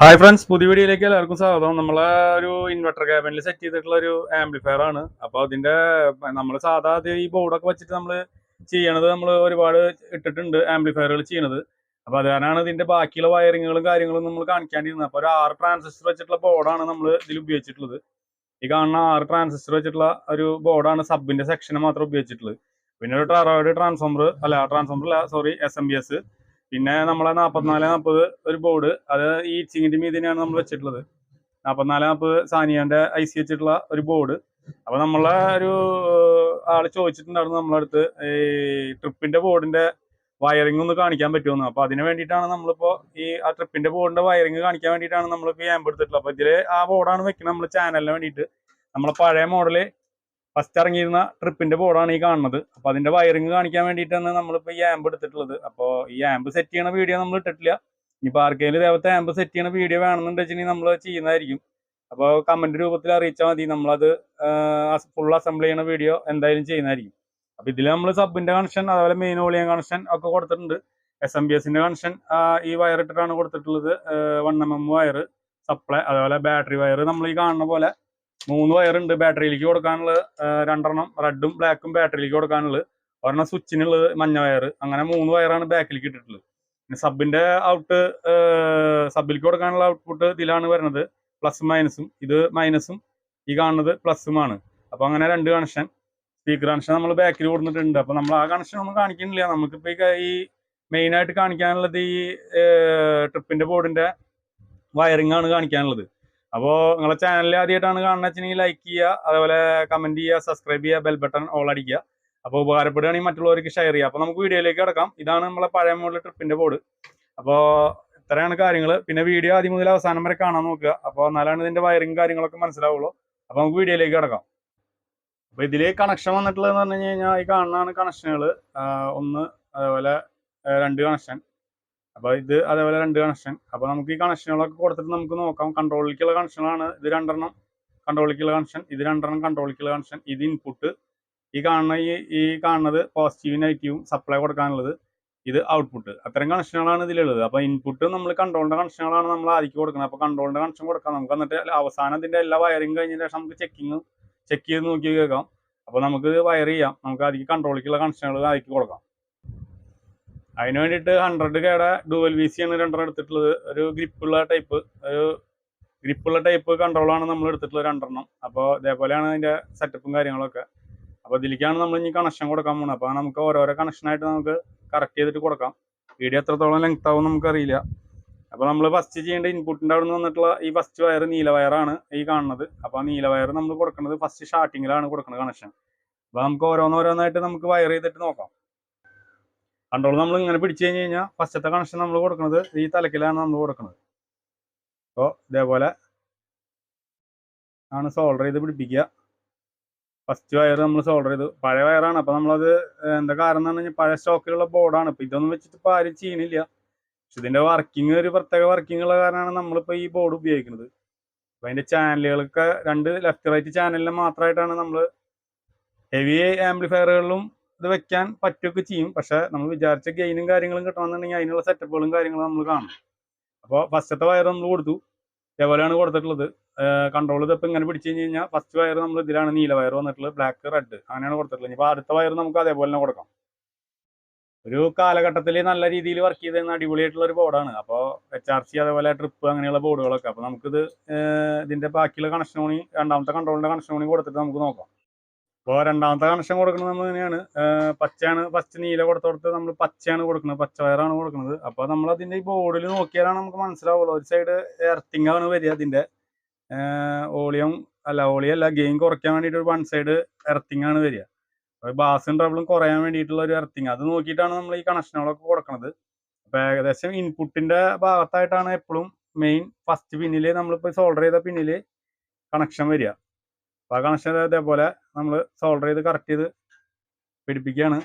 Hi friends പുതിയ വീഡിയോയിലേക്ക് എല്ലാവർക്കും സ്വാഗതം. നമ്മളെ ഒരു ഇൻവെർട്ടർ ക്യാബിനിൽ സെറ്റ് ചെയ്തിട്ടുള്ള ഒരു ആംപ്ലിഫയർ ആണ്. അപ്പോൾ അതിന്റെ നമ്മൾ സാധാ ഈ ബോർഡൊക്കെ വെച്ചിട്ട് നമ്മൾ ചെയ്യണത് നമ്മൾ ഒരുപാട് ഇട്ടിട്ടുണ്ട് ആംപ്ലിഫയറുകൾ ചെയ്യണത്. അപ്പോൾ അതിനാണ് ഇതിന്റെ ബാക്കിയുള്ള വയറിങ്ങുകളും കാര്യങ്ങളും നമ്മൾ കാണിക്കാണ്ടിരുന്നത്. അപ്പോൾ ഒരു ആറ് ട്രാൻസിസ്റ്റർ വെച്ചിട്ടുള്ള ബോർഡാണ് നമ്മൾ ഇതിൽ ഉപയോഗിച്ചിട്ടുള്ളത്. ഈ കാണുന്ന ആറ് ട്രാൻസിസ്റ്റർ വെച്ചിട്ടുള്ള ഒരു ബോർഡാണ് സബിന്റെ സെക്ഷന് മാത്രം ഉപയോഗിച്ചിട്ടുള്ളത്. പിന്നെ ഒരു ട്രാൻസ്ഫോമർ അല്ല ട്രാൻസ്ഫോമർ അല്ല sorry S M B S പിന്നെ നമ്മളെ നാൽപ്പത്തിനാല് നാൽപ്പത് ഒരു ബോർഡ് അത് ഈ ഇച്ചിങ്ങിന്റെ മീതിനെയാണ് നമ്മൾ വെച്ചിട്ടുള്ളത്. നാൽപ്പത്തിനാല് നാൽപ്പത് സാനിയാന്റെ ഐ സി വെച്ചിട്ടുള്ള ഒരു ബോർഡ് അപ്പൊ നമ്മളെ ഒരു ആൾ ചോദിച്ചിട്ടുണ്ടായിരുന്നു നമ്മളെ അടുത്ത് ഈ ട്രിപ്പിന്റെ ബോർഡിന്റെ വയറിംഗ് ഒന്ന് കാണിക്കാൻ പറ്റുമെന്ന്. അപ്പൊ അതിന് വേണ്ടിയിട്ടാണ് നമ്മളിപ്പോ ഈ ആ ട്രിപ്പിന്റെ ബോർഡിന്റെ വയറിംഗ് കാണിക്കാൻ വേണ്ടിയിട്ടാണ് നമ്മളിപ്പോ ഈ ആമ്പ് എടുത്തിട്ടുള്ളത്. അപ്പൊ ഇതിൽ ആ ബോർഡാണ് വെക്കുന്നത് നമ്മൾ ചാനലിന് വേണ്ടിയിട്ട്. നമ്മളെ പഴയ മോഡൽ ഫസ്റ്റ് ഇറങ്ങിയിരുന്ന ട്രിപ്പിന്റെ ബോർഡാണ് ഈ കാണുന്നത്. അപ്പൊ അതിന്റെ വയറിംഗ് കാണിക്കാൻ വേണ്ടിയിട്ടാണ് നമ്മളിപ്പോ ഈ ആംബ് എടുത്തിട്ടുള്ളത്. അപ്പൊ ഈ ആംബ് സെറ്റ് ചെയ്യണ വീഡിയോ നമ്മൾ ഇട്ടിട്ടില്ല. ഇനി ആർക്കെങ്കിലും ഇതേപോലത്തെ ആംബ് സെറ്റ് ചെയ്യണ വീഡിയോ വേണമെന്നുണ്ടെങ്കിൽ നമ്മൾ ചെയ്യുന്നതായിരിക്കും. അപ്പോൾ കമന്റ് രൂപത്തിൽ അറിയിച്ചാൽ മതി. നമ്മളത് ഫുൾ അസംബിൾ ചെയ്യണ വീഡിയോ എന്തായാലും ചെയ്യുന്നതായിരിക്കും. അപ്പൊ ഇതിൽ നമ്മൾ സബിന്റെ കണക്ഷൻ അതുപോലെ മെയിൻ ഓളിയൻ കണക്ഷൻ ഒക്കെ കൊടുത്തിട്ടുണ്ട്. എസ് എം ബി എസിന്റെ കണക്ഷൻ ഈ വയർ ഇട്ടിട്ടാണ് കൊടുത്തിട്ടുള്ളത്. One M M wire supply അതുപോലെ ബാറ്ററി വയർ നമ്മൾ ഈ കാണുന്ന പോലെ മൂന്ന് വയർ ഉണ്ട് ബാറ്ററിയിലേക്ക് കൊടുക്കാനുള്ള രണ്ടെണ്ണം റെഡും ബ്ലാക്കും ബാറ്ററിയിലേക്ക് കൊടുക്കാനുള്ളത്. ഒരെണ്ണം സ്വിച്ചിനുള്ളത് മഞ്ഞ വയർ അങ്ങനെ മൂന്ന് വയറാണ് ബാക്കിലേക്ക് ഇട്ടിട്ടുള്ളത്. പിന്നെ സബിന്റെ ഔട്ട് സബിലേക്ക് കൊടുക്കാനുള്ള ഔട്ട്പുട്ട് ഇതിലാണ് വരുന്നത്. പ്ലസ് മൈനസും ഇത് മൈനസും ഈ കാണുന്നത് പ്ലസുമാണ് അപ്പൊ അങ്ങനെ രണ്ട് കണക്ഷൻ സ്പീക്കർ കണക്ഷൻ നമ്മൾ ബാക്കിൽ കൊടുത്തിട്ടുണ്ട്. അപ്പൊ നമ്മൾ ആ കണക്ഷൻ ഒന്നും കാണിക്കുന്നില്ല. നമുക്കിപ്പോ ഈ മെയിൻ ആയിട്ട് കാണിക്കാനുള്ളത് ഈ ട്രിപ്പിന്റെ ബോർഡിന്റെ വയറിംഗ് ആണ് കാണിക്കാനുള്ളത്. അപ്പോൾ നിങ്ങളെ ചാനൽ ആദ്യമായിട്ടാണ് കാണുന്നത് വെച്ചിട്ടുണ്ടെങ്കിൽ ലൈക്ക് ചെയ്യുക അതേപോലെ കമന്റ് ചെയ്യുക സബ്സ്ക്രൈബ് ചെയ്യുക ബെൽ ബട്ടൺ ഓൾ അടിക്കുക. അപ്പോൾ ഉപകാരപ്പെടുകയാണെങ്കിൽ മറ്റുള്ളവർക്ക് ഷെയർ ചെയ്യുക. അപ്പോൾ നമുക്ക് വീഡിയോയിലേക്ക് കിടക്കാം. ഇതാണ് നമ്മളെ പഴയ മോഡൽ ട്രിപ്പിന്റെ ബോർഡ് അപ്പോൾ ഇത്രയാണ് കാര്യങ്ങൾ പിന്നെ വീഡിയോ ആദ്യം മുതൽ അവസാനം വരെ കാണാൻ നോക്കുക. അപ്പോൾ എന്നാലാണ് ഇതിന്റെ വയറിങ് കാര്യങ്ങളൊക്കെ മനസ്സിലാവുള്ളൂ. അപ്പോൾ നമുക്ക് വീഡിയോയിലേക്ക് കിടക്കാം. അപ്പോൾ ഇതിൽ കണക്ഷൻ വന്നിട്ടുള്ളതെന്ന് പറഞ്ഞു കഴിഞ്ഞാൽ ഈ കാണുന്നതാണ് കണക്ഷനുകൾ ഒന്ന് അതേപോലെ രണ്ട് കണക്ഷൻ അപ്പൊ ഇത് അതേപോലെ രണ്ട് കണക്ഷൻ അപ്പോൾ നമുക്ക് ഈ കണക്ഷനുകളൊക്കെ കൊടുത്തിട്ട് നമുക്ക് നോക്കാം. കൺട്രോളിലേക്കുള്ള കണക്ഷനാണ് ഇത് രണ്ടെണ്ണം. കൺട്രോളിലേക്കുള്ള കണക്ഷൻ ഇത് രണ്ടെണ്ണം കൺട്രോളിലേക്കുള്ള കണക്ഷൻ ഇത് ഇൻപുട്ട് ഈ കാണുന്ന ഈ ഈ കാണുന്നത് പോസിറ്റീവും നെഗറ്റീവും സപ്ലൈ കൊടുക്കാനുള്ളത് ഇത് ഔട്ട്പുട്ട് അത്തരം കണക്ഷനുകളാണ് ഇതിലുള്ളത്. അപ്പോൾ ഇൻപുട്ട് നമ്മൾ കൺട്രോളിന്റെ കണക്ഷനുകളാണ് നമ്മൾ ആദ്യം കൊടുക്കുന്നത്. അപ്പോൾ കൺട്രോളിന്റെ കണക്ഷൻ കൊടുക്കാം. നമുക്ക് എന്നിട്ട് അവസാനം ഇതിന്റെ എല്ലാ വയറിങ് കഴിഞ്ഞതിന് ശേഷം നമുക്ക് ചെക്കിങ് ചെക്ക് ചെയ്ത് നോക്കി കേൾക്കാം. അപ്പോൾ നമുക്ക് വയർ ചെയ്യാം. നമുക്ക് ആദ്യം കൺട്രോളിലേക്കുള്ള കണക്ഷനുകൾ ആദ്യം കൊടുക്കാം. അതിന് വേണ്ടിയിട്ട് ഹൺഡ്രഡ് കേടെ ഡുവൽ വി സി ആണ് രണ്ടെണ്ണം എടുത്തിട്ടുള്ളത്. ഒരു ഗ്രിപ്പുള്ള ടൈപ്പ് ഒരു ഗ്രിപ്പുള്ള ടൈപ്പ് കൺട്രോളാണ് നമ്മൾ എടുത്തിട്ടുള്ള രണ്ടെണ്ണം. അപ്പോൾ ഇതേപോലെയാണ് അതിന്റെ സെറ്റപ്പും കാര്യങ്ങളൊക്കെ. അപ്പോൾ ഇതിലേക്കാണ് നമ്മൾ ഇനി കണക്ഷൻ കൊടുക്കാൻ പോകുന്നത് അപ്പോൾ നമുക്ക് ഓരോരോ കണക്ഷനായിട്ട് നമുക്ക് കറക്റ്റ് ചെയ്തിട്ട് കൊടുക്കാം. വീഡിയോ എത്രത്തോളം ലെങ്ത് ആവും നമുക്കറിയില്ല അപ്പോൾ നമ്മൾ ഫസ്റ്റ് ചെയ്യേണ്ട ഇൻപുട്ടിന്റെ അവിടെ നിന്ന് വന്നിട്ടുള്ള ഈ ഫസ്റ്റ് വയർ നീല വയറാണ് ഈ കാണുന്നത്. അപ്പോൾ ആ നീല വയർ നമ്മൾ കൊടുക്കുന്നത് ഫസ്റ്റ് സ്റ്റാർട്ടിങ്ങിലാണ് കൊടുക്കുന്നത് കണക്ഷൻ അപ്പോൾ നമുക്ക് ഓരോന്നോരോന്നായിട്ട് നമുക്ക് വയർ ചെയ്തിട്ട് നോക്കാം. കൺട്രോൾ നമ്മൾ ഇങ്ങനെ പിടിച്ചു കഴിഞ്ഞ് കഴിഞ്ഞാൽ ഫസ്റ്റത്തെ കണക്ഷൻ നമ്മൾ കൊടുക്കുന്നത് ഈ തലക്കിലാണ് നമ്മൾ കൊടുക്കുന്നത് അപ്പോൾ ഇതേപോലെ ആണ് സോൾഡർ ചെയ്ത് പിടിപ്പിക്കുക. ഫസ്റ്റ് വയർ നമ്മൾ സോൾഡർ ചെയ്തു പഴയ വയറാണ് അപ്പോൾ നമ്മളത് എന്താ കാരണം എന്ന് പറഞ്ഞാൽ പഴയ സ്റ്റോക്കിലുള്ള ബോർഡാണ് ഇപ്പോൾ ഇതൊന്നും വെച്ചിട്ട് ഇപ്പോൾ ആരും ചെയ്യണില്ല. പക്ഷെ ഇതിന്റെ വർക്കിംഗ് ഒരു പ്രത്യേക വർക്കിംഗ് ഉള്ള കാരണമാണ് നമ്മളിപ്പോൾ ഈ ബോർഡ് ഉപയോഗിക്കുന്നത് അപ്പോൾ അതിന്റെ ചാനലുകളൊക്കെ രണ്ട് ലെഫ്റ്റ് റൈറ്റ് ചാനലിന് മാത്രമായിട്ടാണ് നമ്മൾ ഹെവി ആംപ്ലിഫയറുകളിലും ഇത് വെക്കാൻ പറ്റുകയൊക്കെ ചെയ്യും. പക്ഷെ നമ്മൾ വിചാരിച്ച ഗെയിനും കാര്യങ്ങളും കിട്ടണമെന്നുണ്ടെങ്കിൽ അതിനുള്ള സെറ്റപ്പുകളും കാര്യങ്ങളും നമ്മൾ കാണും. അപ്പോൾ ഫസ്റ്റത്തെ വയർ നമ്മൾ കൊടുത്തു. ഇതേപോലെയാണ് കൊടുത്തിട്ടുള്ളത്. കൺട്രോൾ ഇതിപ്പോൾ ഇങ്ങനെ പിടിച്ചു കഴിഞ്ഞ് കഴിഞ്ഞാൽ ഫസ്റ്റ് വയർ നമ്മൾ ഇതിലാണ് നീല വയർ വന്നിട്ടുള്ളത്. ബ്ലാക്ക് റെഡ് അങ്ങനെയാണ് കൊടുത്തിട്ടുള്ളത്. ഇപ്പോൾ അടുത്ത വയർ നമുക്ക് അതേപോലെ തന്നെ കൊടുക്കാം. ഒരു കാലഘട്ടത്തിൽ നല്ല രീതിയിൽ വർക്ക് ചെയ്തിരുന്ന അടിപൊളിയായിട്ടുള്ള ഒരു ബോർഡാണ് അപ്പോൾ എച്ച് ആർ സി അതേപോലെ ട്രിപ്പ് അങ്ങനെയുള്ള ബോർഡുകളൊക്കെ അപ്പോൾ നമുക്കിത് ഇതിന്റെ ബാക്കിയുള്ള കണക്ഷൻ കൂടി രണ്ടാമത്തെ കൺട്രോളിന്റെ കണക്ഷൻ കൂടി കൊടുത്തിട്ട് നമുക്ക് നോക്കാം. അപ്പോൾ രണ്ടാമത്തെ കണക്ഷൻ കൊടുക്കുന്നത് നമ്മൾ പച്ചയാണ് ഫസ്റ്റ് നീല കൊടുത്ത് കൊടുത്ത് നമ്മൾ പച്ചയാണ് കൊടുക്കുന്നത്. പച്ച വയറാണ് കൊടുക്കുന്നത്. അപ്പോൾ നമ്മൾ അതിന്റെ ഈ ബോർഡിൽ നോക്കിയാലാണ് നമുക്ക് മനസ്സിലാവുള്ളൂ. ഒരു സൈഡ് എർത്തിങ് ആണ് വരിക അതിന്റെ ഓളിയം അല്ല ഓളിയല്ല ഗെയിം കുറയ്ക്കാൻ വേണ്ടിയിട്ട് ഒരു വൺ സൈഡ് എർത്തിങ് ആണ് വരിക. അപ്പോൾ ബാസും ട്രബിളും കുറയാൻ വേണ്ടിയിട്ടുള്ള ഒരു എർത്തിങ് അത് നോക്കിയിട്ടാണ് നമ്മൾ ഈ കണക്ഷനുകളൊക്കെ കൊടുക്കുന്നത് അപ്പോൾ ഏകദേശം ഇൻപുട്ടിന്റെ ഭാഗത്തായിട്ടാണ് എപ്പോഴും മെയിൻ ഫസ്റ്റ് പിന്നിൽ നമ്മളിപ്പോൾ സോൾഡർ ചെയ്ത പിന്നിൽ കണക്ഷൻ വരിക. അപ്പോൾ ആ കണക്ഷൻ ഇതേപോലെ നമ്മൾ സോൾഡർ ചെയ്ത് കറക്റ്റ് ചെയ്ത് പിടിപ്പിക്കുകയാണ്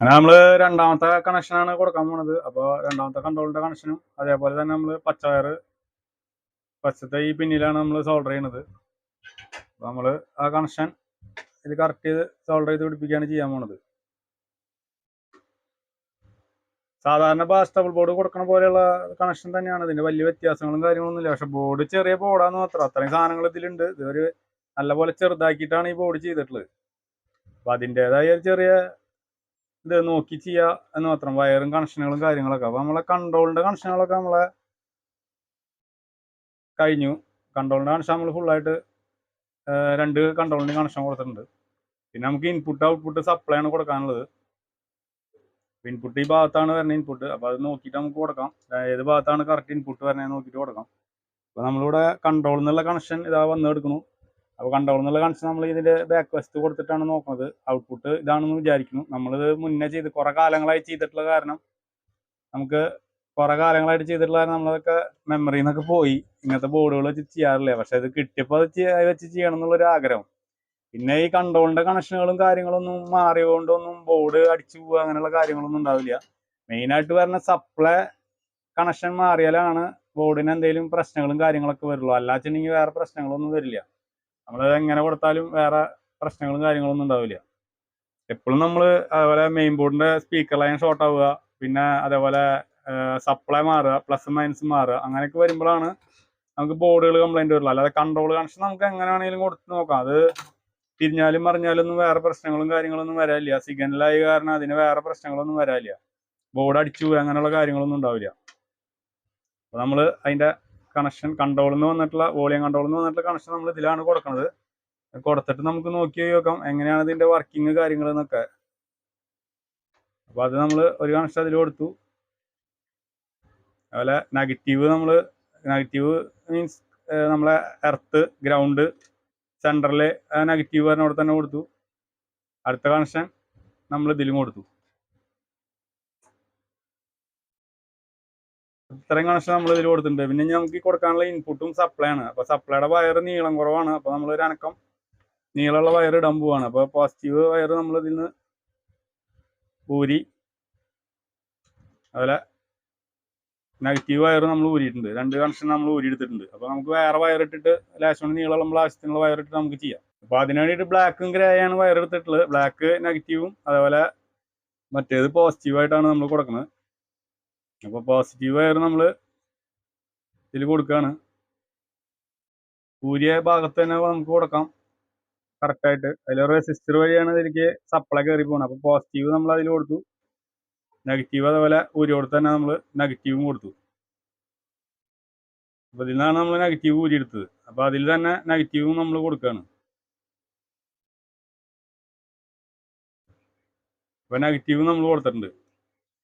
അങ്ങനെ നമ്മൾ രണ്ടാമത്തെ കണക്ഷനാണ് കൊടുക്കാൻ പോണത്. അപ്പോൾ രണ്ടാമത്തെ കൺട്രോളിന്റെ കണക്ഷനും അതേപോലെ തന്നെ നമ്മൾ പച്ച വയർ പച്ചത്തെ ഈ പിന്നിലാണ് നമ്മൾ സോൾഡർ ചെയ്യണത്. അപ്പോൾ നമ്മൾ ആ കണക്ഷൻ ഇത് കറക്റ്റ് ചെയ്ത് സോൾഡർ ചെയ്ത് പിടിപ്പിക്കുകയാണ് ചെയ്യാൻ പോണത്. സാധാരണ ബാസ്റ്റബിൾ ബോർഡ് കൊടുക്കണ പോലെയുള്ള കണക്ഷൻ തന്നെയാണ്. ഇതിന്റെ വലിയ വ്യത്യാസങ്ങളും കാര്യങ്ങളൊന്നും ഇല്ല പക്ഷെ ബോർഡ് ചെറിയ ബോർഡാന്ന് മാത്രം. അത്രയും സാധനങ്ങൾ ഇതിലുണ്ട്. ഇതൊരു നല്ലപോലെ ചെറുതാക്കിയിട്ടാണ് ഈ ബോർഡ് ചെയ്തിട്ടുള്ളത്. അപ്പൊ അതിന്റെതായ ഒരു ചെറിയ ഇത് നോക്കി ചെയ്യുക എന്ന് മാത്രം. വയറും കണക്ഷനുകളും കാര്യങ്ങളൊക്കെ. അപ്പൊ നമ്മളെ കൺട്രോളിന്റെ കണക്ഷനുകളൊക്കെ നമ്മളെ കഴിഞ്ഞു. കൺട്രോളിന്റെ കണക്ഷൻ നമ്മൾ ഫുള്ളായിട്ട് രണ്ട് കൺട്രോളിന്റെ കണക്ഷൻ കൊടുത്തിട്ടുണ്ട്. പിന്നെ നമുക്ക് ഇൻപുട്ട് ഔട്ട്പുട്ട് സപ്ലൈ ആണ് കൊടുക്കാനുള്ളത്. ഇൻപുട്ട് ഈ ഭാഗത്താണ് വരുന്ന ഇൻപുട്ട് അപ്പോൾ അത് നോക്കിയിട്ട് നമുക്ക് കൊടുക്കാം. ഏത് ഭാഗത്താണ് കറക്റ്റ് ഇൻപുട്ട് വരുന്നത് നോക്കിയിട്ട് കൊടുക്കാം. അപ്പോൾ നമ്മളിവിടെ കൺട്രോൾ എന്നുള്ള കണക്ഷൻ ഇതാ വന്ന് എടുക്കുന്നു. അപ്പോൾ കൺട്രോൾ എന്നുള്ള കണക്ഷൻ നമ്മൾ ഇതിന്റെ ബാക്ക് വശത്ത് കൊടുത്തിട്ടാണ് നോക്കുന്നത്. ഔട്ട്പുട്ട് ഇതാണെന്ന് വിചാരിക്കുന്നു. നമ്മളിത് മുന്നേ ചെയ്ത് കുറേ കാലങ്ങളായി ചെയ്തിട്ടുള്ള കാരണം നമുക്ക് കുറേ കാലങ്ങളായിട്ട് ചെയ്തിട്ടുള്ള കാരണം നമ്മളതൊക്കെ മെമ്മറിയിൽ നിന്നൊക്കെ പോയി. ഇങ്ങനത്തെ ബോർഡുകൾ വെച്ച് ചെയ്യാറില്ല? പക്ഷെ ഇത് കിട്ടിയപ്പോൾ അത് വെച്ച് ചെയ്യണം എന്നുള്ളൊരു ആഗ്രഹം പിന്നെ ഈ കൺട്രോളിന്റെ കണക്ഷനുകളും കാര്യങ്ങളൊന്നും മാറിയോണ്ടൊന്നും ബോർഡ് അടിച്ചു പോവുക അങ്ങനെയുള്ള കാര്യങ്ങളൊന്നും ഉണ്ടാവില്ല. മെയിൻ ആയിട്ട് വരുന്ന സപ്ലൈ കണക്ഷൻ മാറിയാലാണ് ബോർഡിന് എന്തെങ്കിലും പ്രശ്നങ്ങളും കാര്യങ്ങളൊക്കെ വരുള്ളൂ. അല്ലാച്ചിട്ടുണ്ടെങ്കിൽ വേറെ പ്രശ്നങ്ങളൊന്നും വരില്ല. നമ്മൾ എങ്ങനെ കൊടുത്താലും വേറെ പ്രശ്നങ്ങളും കാര്യങ്ങളൊന്നും ഉണ്ടാവില്ല. എപ്പോഴും നമ്മൾ അതേപോലെ മെയിൻ ബോർഡിന്റെ സ്പീക്കർ ലൈൻ ഷോർട്ട് ആവുക പിന്നെ അതേപോലെ സപ്ലൈ മാറുക പ്ലസ് മൈനസ് മാറുക അങ്ങനെയൊക്കെ വരുമ്പോഴാണ് നമുക്ക് ബോർഡുകൾ കംപ്ലൈന്റ് വരില്ല അല്ലാതെ കൺട്രോൾ കണക്ഷൻ നമുക്ക് എങ്ങനെ വേണമെങ്കിലും കൊടുത്ത് നോക്കാം. അത് തിരിഞ്ഞാലും മറിഞ്ഞാലും ഒന്നും വേറെ പ്രശ്നങ്ങളും കാര്യങ്ങളൊന്നും വരാനില്ല. സിഗ്നലായ കാരണം അതിന് വേറെ പ്രശ്നങ്ങളൊന്നും വരാനില്ല. ബോർഡ് അടിച്ചു അങ്ങനെയുള്ള കാര്യങ്ങളൊന്നും ഉണ്ടാവില്ല. അപ്പോൾ നമ്മൾ അതിന്റെ കണക്ഷൻ കൺട്രോളിൽ നിന്ന് വന്നിട്ടുള്ള വോളിയം കൺട്രോളിൽ നിന്ന് വന്നിട്ടുള്ള കണക്ഷൻ നമ്മൾ ഇതിലാണ് കൊടുക്കുന്നത് കൊടുത്തിട്ട് നമുക്ക് നോക്കി നോക്കാം എങ്ങനെയാണ് ഇതിന്റെ വർക്കിംഗ് കാര്യങ്ങൾ എന്നൊക്കെ. അപ്പോൾ അത് നമ്മൾ ഒരു കണക്ഷൻ അതിൽ കൊടുത്തു. അതുപോലെ നെഗറ്റീവ് നമ്മൾ നെഗറ്റീവ് മീൻസ് നമ്മളെ എർത്ത് ഗ്രൗണ്ട് സെന്ററിൽ നെഗറ്റീവ് പറഞ്ഞ അവിടെ തന്നെ കൊടുത്തു. അടുത്ത കണക്ഷൻ നമ്മൾ ഇതിലും കൊടുത്തു. ഇത്രയും കണക്ഷൻ നമ്മൾ ഇതിൽ കൊടുത്തിട്ടുണ്ട്. പിന്നെ ഇനി നമുക്ക് കൊടുക്കാനുള്ള ഇൻപുട്ടും സപ്ലൈ ആണ്. അപ്പൊ സപ്ലൈയുടെ വയർ നീളം കുറവാണ്. അപ്പൊ നമ്മൾ ഒരു അനക്കം നീളമുള്ള വയർ ഇടാൻ പോവാണ്. അപ്പൊ പോസിറ്റീവ് വയർ നമ്മൾ ഇതിൽ നിന്ന് ഊരി അതുപോലെ നെഗറ്റീവ് വയർ നമ്മൾ ഊരിയിട്ടുണ്ട്. രണ്ട് കണക്ഷൻ നമ്മൾ ഊരിയെടുത്തിട്ടുണ്ട്. അപ്പോൾ നമുക്ക് വേറെ വയർ ഇട്ടിട്ട് ലാസ്റ്റ് നീളം നമ്മൾ ആവശ്യത്തിനുള്ള വയർ ഇട്ടിട്ട് നമുക്ക് ചെയ്യാം. അപ്പോൾ അതിന് വേണ്ടിയിട്ട് ബ്ലാക്കും ഗ്രേ ആണ് വയർ എടുത്തിട്ടുള്ളത്. ബ്ലാക്ക് നെഗറ്റീവും അതേപോലെ മറ്റേത് പോസിറ്റീവ് ആയിട്ടാണ് നമ്മൾ കൊടുക്കുന്നത്. അപ്പോൾ പോസിറ്റീവ് വയർ നമ്മൾ ഇതിൽ കൊടുക്കുകയാണ് ഊരിയ ഭാഗത്ത് തന്നെ നമുക്ക് കൊടുക്കാം. കറക്റ്റായിട്ട് അതിൽ റെസിസ്റ്റർ വഴിയാണ് ഇതിലേക്ക് സപ്ലൈ കയറി പോകുന്നത് അപ്പോൾ പോസിറ്റീവ് നമ്മൾ അതിൽ കൊടുത്തു. നെഗറ്റീവ് അതേപോലെ ഊരി കൊടുത്ത് തന്നെ നമ്മൾ നെഗറ്റീവും കൊടുത്തു. അപ്പോൾ ഇതിൽ നിന്നാണ് നമ്മൾ നെഗറ്റീവ് ഊരി എടുത്തത്. അപ്പൊ അതിൽ തന്നെ നെഗറ്റീവും നമ്മൾ കൊടുക്കുകയാണ് അപ്പൊ നെഗറ്റീവ് നമ്മൾ കൊടുത്തിട്ടുണ്ട്.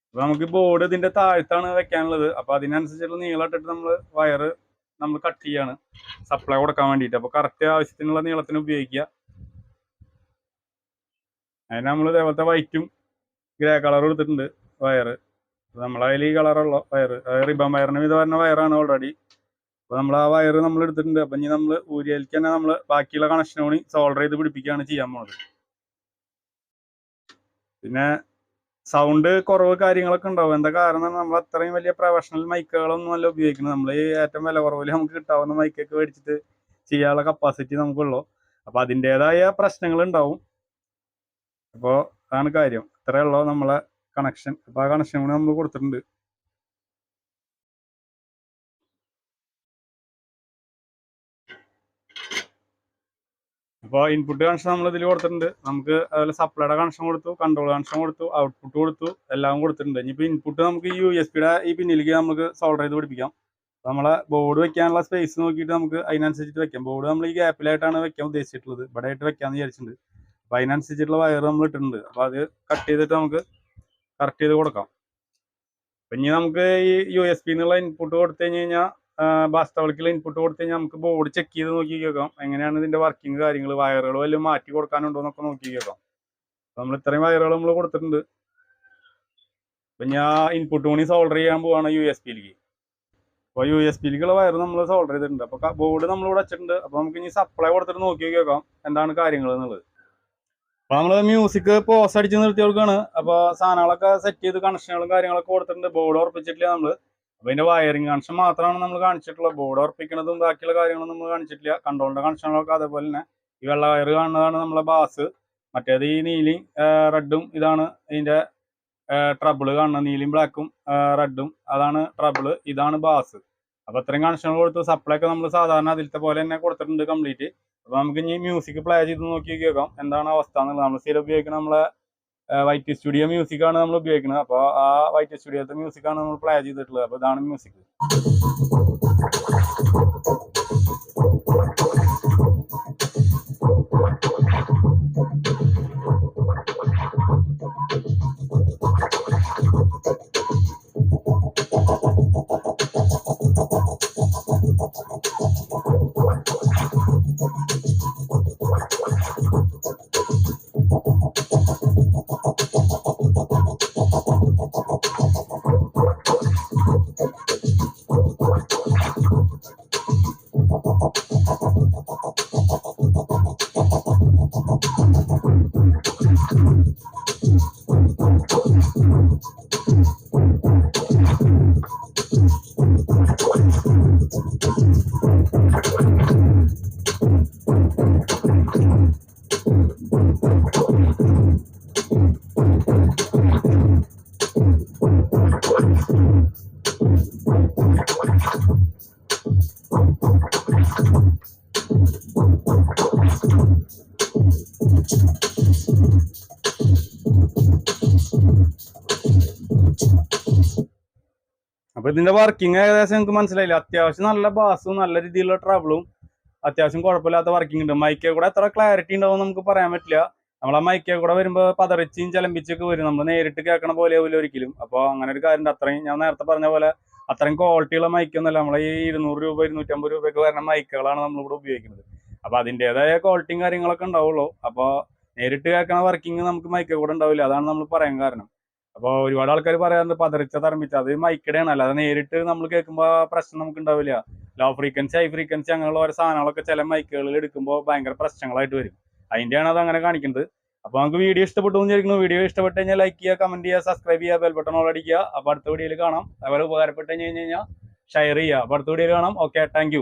അപ്പോൾ നമുക്ക് ബോർഡ് ഇതിന്റെ താഴത്താണ് വെക്കാനുള്ളത്. അപ്പോൾ അതിനനുസരിച്ചുള്ള നീളം ഇട്ടിട്ട് നമ്മൾ വയറ് നമ്മൾ കട്ട് ചെയ്യാണ് സപ്ലൈ കൊടുക്കാൻ വേണ്ടിയിട്ട്. അപ്പോൾ കറക്റ്റ് ആവശ്യത്തിനുള്ള നീളത്തിന് ഉപയോഗിക്കുക. അതിന് നമ്മൾ ഇതേപോലത്തെ വൈറ്റും ഗ്രേ കളർ എടുത്തിട്ടുണ്ട്. വയറ്. നമ്മളതിൽ ഈ കളറുള്ള വയറ്. റിബൺ വയറിന് ഇത് പറഞ്ഞ വയറാണ് ഓൾറെഡി അപ്പൊ നമ്മൾ ആ വയറ് നമ്മൾ എടുത്തിട്ടുണ്ട്. അപ്പൊ ഇനി നമ്മൾ ഊരിയലേക്ക് തന്നെ നമ്മൾ ബാക്കിയുള്ള കണക്ഷൻ കൂടി സോൾഡർ ചെയ്ത് പിടിപ്പിക്കുകയാണ് ചെയ്യാൻ പോകുന്നത് പിന്നെ സൗണ്ട് കുറവ് കാര്യങ്ങളൊക്കെ ഉണ്ടാവും. എന്താ കാരണം നമ്മൾ അത്രയും വലിയ പ്രൊഫഷണൽ മൈക്കുകളൊന്നും അല്ല ഉപയോഗിക്കുന്നത്. നമ്മൾ ഈ ഏറ്റവും വില കുറവിൽ നമുക്ക് കിട്ടാവുന്ന മൈക്കൊക്കെ മേടിച്ചിട്ട് ചെയ്യാനുള്ള കപ്പാസിറ്റി നമുക്കുള്ളൂ. അപ്പൊ അതിന്റെതായ പ്രശ്നങ്ങൾ ഉണ്ടാവും. അപ്പോൾ അതാണ് കാര്യം. ഇത്രയേ ഉള്ളൂ നമ്മളെ കണക്ഷൻ അപ്പൊ ആ കണക്ഷൻ കൂടി നമ്മൾ കൊടുത്തിട്ടുണ്ട്. അപ്പോൾ ഇൻപുട്ട് കണക്ഷൻ നമ്മൾ ഇതിൽ കൊടുത്തിട്ടുണ്ട്. നമുക്ക് അതുപോലെ സപ്ലൈയുടെ കണക്ഷൻ കൊടുത്തു കൺട്രോൾ കണക്ഷൻ കൊടുത്തു ഔട്ട്പുട്ട് കൊടുത്തു എല്ലാം കൊടുത്തിട്ടുണ്ട്. ഇനിയിപ്പോൾ ഇൻപുട്ട് നമുക്ക് യു എസ് പിയുടെ ഈ പിന്നിലേക്ക് നമുക്ക് സോൾഡർ ചെയ്ത് പിടിപ്പിക്കാം. നമ്മളെ ബോർഡ് വെക്കാനുള്ള സ്പേസ് നോക്കിയിട്ട് നമുക്ക് അതിനനുസരിച്ചിട്ട് വെക്കാം. ബോർഡ് നമ്മൾ ഈ ഗ്യാപ്പിലായിട്ടാണ് വെക്കാൻ ഉദ്ദേശിച്ചിട്ടുള്ളത്. ഇവിടെ ആയിട്ട് വെക്കാന്ന് വിചാരിച്ചിട്ടുണ്ട്. അപ്പൊ അതിനനുസരിച്ചിട്ടുള്ള വയർ നമ്മൾ ഇട്ടിട്ടുണ്ട്. അപ്പോൾ അത് കട്ട് ചെയ്തിട്ട് നമുക്ക് കറക്റ്റ് ചെയ്ത് കൊടുക്കാം. പിന്നെ നമുക്ക് ഈ യു എസ് പി എന്നുള്ള ഇൻപുട്ട് കൊടുത്തു കഴിഞ്ഞ് കഴിഞ്ഞാൽ ബാസ്റ്റവളിക്കുള്ള ഇൻപുട്ട് കൊടുത്തു കഴിഞ്ഞാൽ നമുക്ക് ബോർഡ് ചെക്ക് ചെയ്ത് നോക്കി കേൾക്കാം. എങ്ങനെയാണ് ഇതിന്റെ വർക്കിംഗ് കാര്യങ്ങൾ വയറുകൾ വല്ലതും മാറ്റി കൊടുക്കാനുണ്ടോ എന്നൊക്കെ നോക്കി കേൾക്കാം. നമ്മൾ ഇത്രയും വയറുകൾ നമ്മൾ കൊടുത്തിട്ടുണ്ട്. അപ്പം ഞാൻ ഇൻപുട്ട് കൂടി സോൾഡർ ചെയ്യാൻ പോവാണ് യു എസ് പിയിലേക്ക് അപ്പോൾ യു എസ് പിയിലേക്കുള്ള വയർ നമ്മൾ സോൾഡർ ചെയ്തിട്ടുണ്ട്. അപ്പോൾ ബോർഡ് നമ്മൾ ഇവിടെ വെച്ചിട്ടുണ്ട്. അപ്പോൾ നമുക്ക് ഇനി സപ്ലൈ കൊടുത്തിട്ട് നോക്കി കേൾക്കാം. എന്താണ് കാര്യങ്ങൾ എന്നുള്ളത്. അപ്പോൾ നമ്മൾ മ്യൂസിക് പോസ് അടിച്ച് നിർത്തി കൊടുക്കാണ്. അപ്പൊ സാധനങ്ങളൊക്കെ സെറ്റ് ചെയ്ത് കണക്ഷനുകളും കാര്യങ്ങളൊക്കെ കൊടുത്തിട്ടുണ്ട്. ബോർഡ് ഉറപ്പിച്ചിട്ടില്ല നമ്മൾ. അപ്പൊ അതിന്റെ വയറിംഗ് കണക്ഷൻ മാത്രമാണ് നമ്മൾ കാണിച്ചിട്ടുള്ളത്. ബോർഡ് ഉറപ്പിക്കുന്നതും ബാക്കിയുള്ള കാര്യങ്ങളും നമ്മൾ കാണിച്ചിട്ടില്ല. കൺട്രോളിന്റെ കണക്ഷനുകളൊക്കെ അതേപോലെ തന്നെ ഈ വെള്ള വയർ കാണുന്നതാണ് നമ്മളെ ബാസ് മറ്റേത് ഈ നീലയും റെഡും ഇതാണ് ഇതിന്റെ ട്രബിൾ കാണുന്നത്. നീലയും ബ്ലാക്കും റെഡും അതാണ് ട്രബിൾ ഇതാണ് ബാസ് അപ്പൊ ഇത്രയും കണക്ഷനുകൾ കൊടുത്ത് സപ്ലൈ ഒക്കെ നമ്മൾ സാധാരണ അതിലത്തെ പോലെ തന്നെ കൊടുത്തിട്ടുണ്ട് കംപ്ലീറ്റ് അപ്പൊ നമുക്ക് ഇനി മ്യൂസിക് പ്ലേ ചെയ്ത് നോക്കി കേൾക്കാം. എന്താണ് അവസ്ഥ എന്നുള്ളത്. നമ്മൾ സ്ഥിരം ഉപയോഗിക്കുന്ന നമ്മളെ വൈറ്റ് സ്റ്റുഡിയോ മ്യൂസിക് ആണ് നമ്മൾ ഉപയോഗിക്കുന്നത്. അപ്പോൾ ആ വൈറ്റ് സ്റ്റുഡിയോത്തെ മ്യൂസിക് ആണ് നമ്മൾ പ്ലേ ചെയ്തിട്ടുള്ളത്. അപ്പോൾ ഇതാണ് മ്യൂസിക് അപ്പൊ ഇതിന്റെ വർക്കിംഗ് ഏകദേശം നിങ്ങൾക്ക് മനസ്സിലായില്ല. അത്യാവശ്യം നല്ല ബാസും നല്ല രീതിയിലുള്ള ട്രബിളും അത്യാവശ്യം കുഴപ്പമില്ലാത്ത വർക്കിംഗ് ഉണ്ട്. മൈക്കേ കൂടെ എത്ര ക്ലാരിറ്റി ഉണ്ടാവും നമുക്ക് പറയാൻ പറ്റില്ല. നമ്മൾ ആ മൈക്കേ കൂടെ വരുമ്പോൾ പതറിച്ചും ചലമ്പിച്ചൊക്കെ വരും. നമ്മൾ നേരിട്ട് കേൾക്കണ പോലെ ആവില്ല ഒരിക്കലും. അപ്പോൾ അങ്ങനെ ഒരു കാര്യം അത്രയും ഞാൻ നേരത്തെ പറഞ്ഞ പോലെ അത്രയും ക്വാളിറ്റിയുള്ള മൈക്കൊന്നുമല്ല നമ്മളെ ഈ ഇരുന്നൂറ് രൂപ ഇരുന്നൂറ്റമ്പത് രൂപയൊക്കെ വരുന്ന മൈക്കുകളാണ് നമ്മളിവിടെ ഉപയോഗിക്കുന്നത്. അപ്പോൾ അതിന്റെതായ ക്വാളിറ്റിയും കാര്യങ്ങളൊക്കെ ഉണ്ടാവുള്ളൂ. അപ്പോൾ നേരിട്ട് കേൾക്കണ വർക്കിംഗ് നമുക്ക് മൈക്കേ കൂടെ ഉണ്ടാവില്ല. അതാണ് നമ്മൾ പറയാൻ കാരണം. അപ്പോൾ ഒരുപാട് ആൾക്കാർ പറയാറുണ്ട് പതറിച്ച തർമ്മിച്ച അത് മൈക്കിടെയാണ്. അല്ലാതെ നേരിട്ട് നമ്മൾ കേൾക്കുമ്പോൾ പ്രശ്നം നമുക്ക് ഉണ്ടാവില്ല. ലോ ഫ്രീക്വൻസി ഹൈ ഫ്രീക്വൻസി അങ്ങനെയുള്ള ഓരോ സാധനങ്ങളൊക്കെ ചില മൈക്കുകളിൽ എടുക്കുമ്പോൾ ഭയങ്കര പ്രശ്നങ്ങളായിട്ട് വരും. അതിന്റെയാണ് അത് അങ്ങനെ കാണിക്കുന്നത്. അപ്പോൾ നമുക്ക് വീഡിയോ ഇഷ്ടപ്പെട്ടു എന്ന് വിചാരിക്കുന്നു. വീഡിയോ ഇഷ്ടപ്പെട്ട് കഴിഞ്ഞാൽ ലൈക്ക് ചെയ്യുക കമന്റ് ചെയ്യുക സബ്സ്ക്രൈബ് ചെയ്യുക ബെൽ ബട്ടൺ ഓൾ അടിക്കുക അപ്പോൾ അടുത്ത വീഡിയോയിൽ കാണാം. അതുപോലെ ഉപകാരപ്പെട്ട് കഴിഞ്ഞ് കഴിഞ്ഞാൽ ഷെയർ ചെയ്യുക. അപ്പോൾ അടുത്ത വീഡിയോയിൽ കാണാം. Okay thank